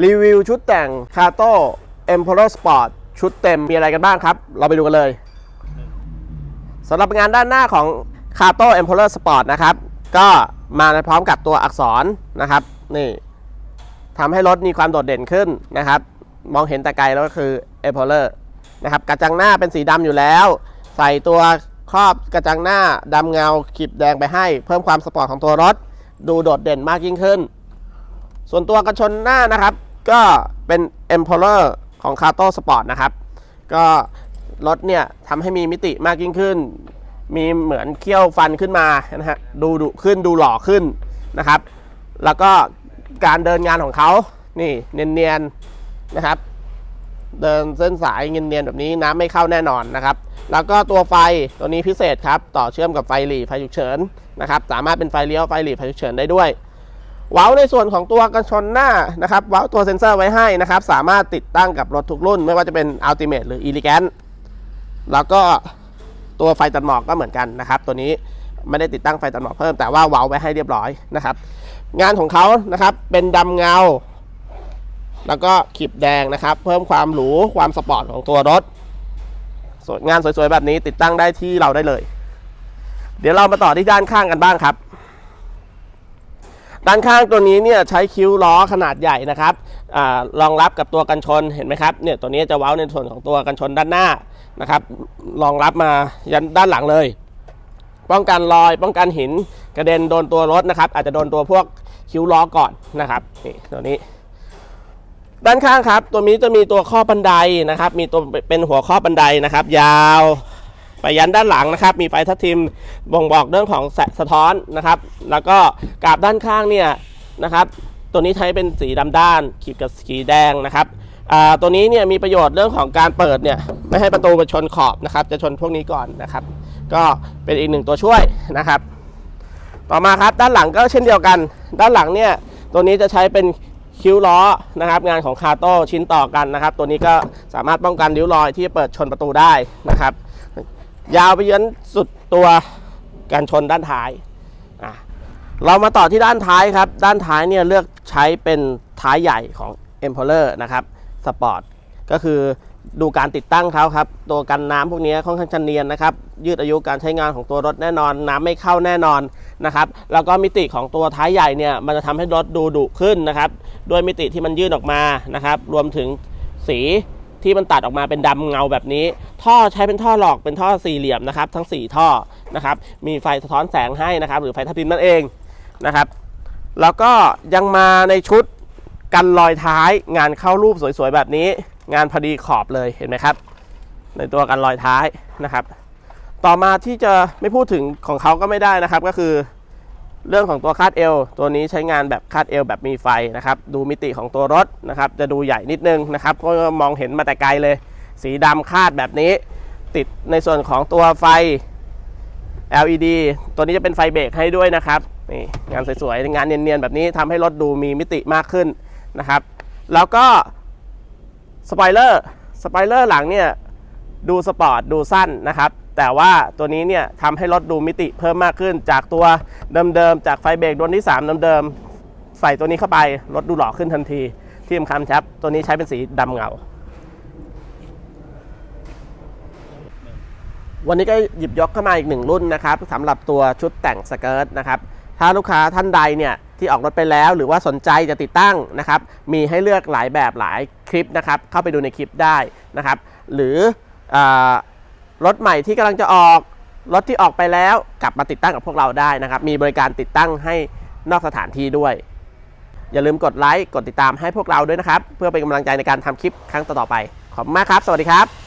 รีวิวชุดแต่ง c a t o Emperor Sport ชุดเต็มมีอะไรกันบ้างครับ เราไปดูกันเลยสำหรับงานด้านหน้าของ c a t o Emperor Sport นะครับ ก็มาพร้อมกับตัวอักษรนะครับนี่ทำให้รถมีความโดดเด่นขึ้นนะครับ มองเห็นแต่ไกลแล้วก็คือ Emperor นะครับกระจังหน้าเป็นสีดำอยู่แล้ว ใส่ตัวครอบกระจังหน้าดำเงาขีดแดงไปให้ เพิ่มความสปอร์ตของตัวรถ ดูโดดเด่นมากยิ่งขึ้น ส่วนตัวกระชนหน้านะครับ ก็เป็น e m p e r o r ของ c a t o Sport นะครับ ก็รถเนี่ยทำให้มีมิติมากยิ่งขึ้น มีเหมือนเขี้ยวฟันขึ้นมานะฮะดูดุขึ้นดูหล่อขึ้นนะครับ แล้วก็การเดินงานของเขานี่เนียนๆนะครับ เดินเส้นสายเนียนๆแบบนี้น้ำไม่เข้าแน่นอนนะครับ แล้วก็ตัวไฟตัวนี้พิเศษครับ ต่อเชื่อมกับไฟหลีไฟฉุกเฉินนะครับ สามารถเป็นไฟเลี้ยวไฟหลีไฟฉุกเฉินได้ด้วย เว้าในส่วนของตัวกันชนหน้านะครับเว้าตัวเซ็นเซอร์ไว้ให้นะครับ สามารถติดตั้งกับรถทุกรุ่น ไม่ว่าจะเป็น Ultimate หรือ Elegant แล้วก็ตัวไฟตัดหมอกก็เหมือนกันนะครับ ตัวนี้ไม่ได้ติดตั้งไฟตัดหมอกเพิ่มแต่ว่าเว้าไว้ให้เรียบร้อยนะครับ งานของเขานะครับเป็นดำเงา แล้วก็ขีบแดงนะครับ เพิ่มความหรูความสปอร์ตของตัวรถงานสวยๆแบบนี้ติดตั้งได้ที่เราได้เลย เดี๋ยวเรามาต่อที่ด้านข้างกันบ้างครับ ด้านข้างตัวนี้เนี่ยใช้คิ้วล้อขนาดใหญ่นะครับอรองรับกับตัวกันชนเห็นไหมครับเนี่ยตัวนี้จะเว้าในส่วนของตัวกันชนด้านหน้านะครับรองรับมายันด้านหลังเลย ป้องกันรอยป้องกันหินกระเด็นโดนตัวรถนะครับ อาจจะโดนตัวพวกคิ้วล้อก่อนนะครับนี่ตัวนี้ด้านข้างครับ ตัวนี้จะมีตัวข้อบันไดนะครับ มีตัวเป็นหัวข้อบันไดนะครับ ยาว ไปยันด้านหลังนะครับ มีไฟทับทิมบ่งบอกเรื่องของสสะท้อนนะครับ แล้วก็กาบด้านข้างเนี่ยนะครับ ตัวนี้ใช้เป็นสีดำด้านขีดกับสีแดงนะครับตัวนี้เนี่ยมีประโยชน์เรื่องของการเปิดเนี่ยไม่ให้ประตูไปชนขอบนะครับ จะชนพวกนี้ก่อนนะครับ ก็เป็นอีกหนึ่งตัวช่วยนะครับ ต่อมาครับด้านหลังก็เช่นเดียวกัน ด้านหลังเนี่ยตัวนี้จะใช้เป็นคิ้วล้อนะครับ งานของคาโต้ชิ้นต่อกันนะครับ ตัวนี้ก็สามารถป้องกันริ้วรอยที่จะเปิดชนประตูได้นะครับ ยาวไปยันสุดตัวการชนด้านท้ายอะเรามาต่อที่ด้านท้ายครับ ด้านท้ายเนี่ยเลือกใช้เป็นท้ายใหญ่ของ e m p e r o r นะครับสปอร์ตก็คือดูการติดตั้งเขาครับ ตัวกันน้ำพวกนี้ค่อนข้างจะเนียนนะครับ ยืดอายุการใช้งานของตัวรถแน่นอน น้ำไม่เข้าแน่นอนนะครับ แล้วก็มิติของตัวท้ายใหญ่เนี่ยมันจะทำให้รถดูดุขึ้นนะครับ ด้วยมิติที่มันยื่นออกมานะครับ รวมถึงสี ที่มันตัดออกมาเป็นดำเงาแบบนี้ ท่อใช้เป็นท่อหลอกเป็นท่อสี่เหลี่ยมนะครับ ทั้ง 4 ท่อนะครับ มีไฟสะท้อนแสงให้นะครับ หรือไฟทับทิมนั่นเองนะครับ แล้วก็ยังมาในชุดกันรอยท้ายงานเข้ารูปสวยๆแบบนี้ งานพอดีขอบเลยเห็นไหมครับ ในตัวกันรอยท้ายนะครับ ต่อมาที่จะไม่พูดถึงของเขาก็ไม่ได้นะครับก็คือ เรื่องของตัวคาดเอวตัวนี้ใช้งานแบบคาดเอวแบบมีไฟนะครับ ดูมิติของตัวรถนะครับ จะดูใหญ่นิดนึงนะครับเพราะว่ามองเห็นมาแต่ไกลเลย สีดำคาดแบบนี้ ติดในส่วนของตัวไฟ LED ตัวนี้จะเป็นไฟเบรกให้ด้วยนะครับนี่งานสวยๆงานเนียนๆแบบนี้ทำให้รถดูมีมิติมากขึ้นนะครับ แล้วก็สปอยเลอร์สปอยเลอร์หลังเนี่ยดูสปอร์ตดูสั้นนะครับ แต่ว่าตัวนี้เนี่ยทำให้รถดูมิติเพิ่มมากขึ้น จากตัวเดิมๆจากไฟเบรกดวงที่ 3 เดิมๆใส่ตัวนี้เข้าไปรถดูหล่อขึ้นทันที ที่สำคัญครับตัวนี้ใช้เป็นสีดำเงา วันนี้ก็หยิบยกเข้ามาอีกหนึ่งรุ่นนะครับสำหรับตัวชุดแต่งสเกิร์ตนะครับถ้าลูกค้าท่านใดเนี่ยที่ออกรถไปแล้ว หรือว่าสนใจจะติดตั้งนะครับมีให้เลือกหลายแบบหลายคลิปนะครับเข้าไปดูในคลิปได้นะครับหรืออา รถใหม่ที่กำลังจะออก รถที่ออกไปแล้วกลับมาติดตั้งกับพวกเราได้นะครับ มีบริการติดตั้งให้นอกสถานที่ด้วย อย่าลืมกดไลค์กดติดตามให้พวกเราด้วยนะครับ เพื่อเป็นกำลังใจในการทำคลิปครั้งต่อๆไป ขอบคุณมากครับ สวัสดีครับ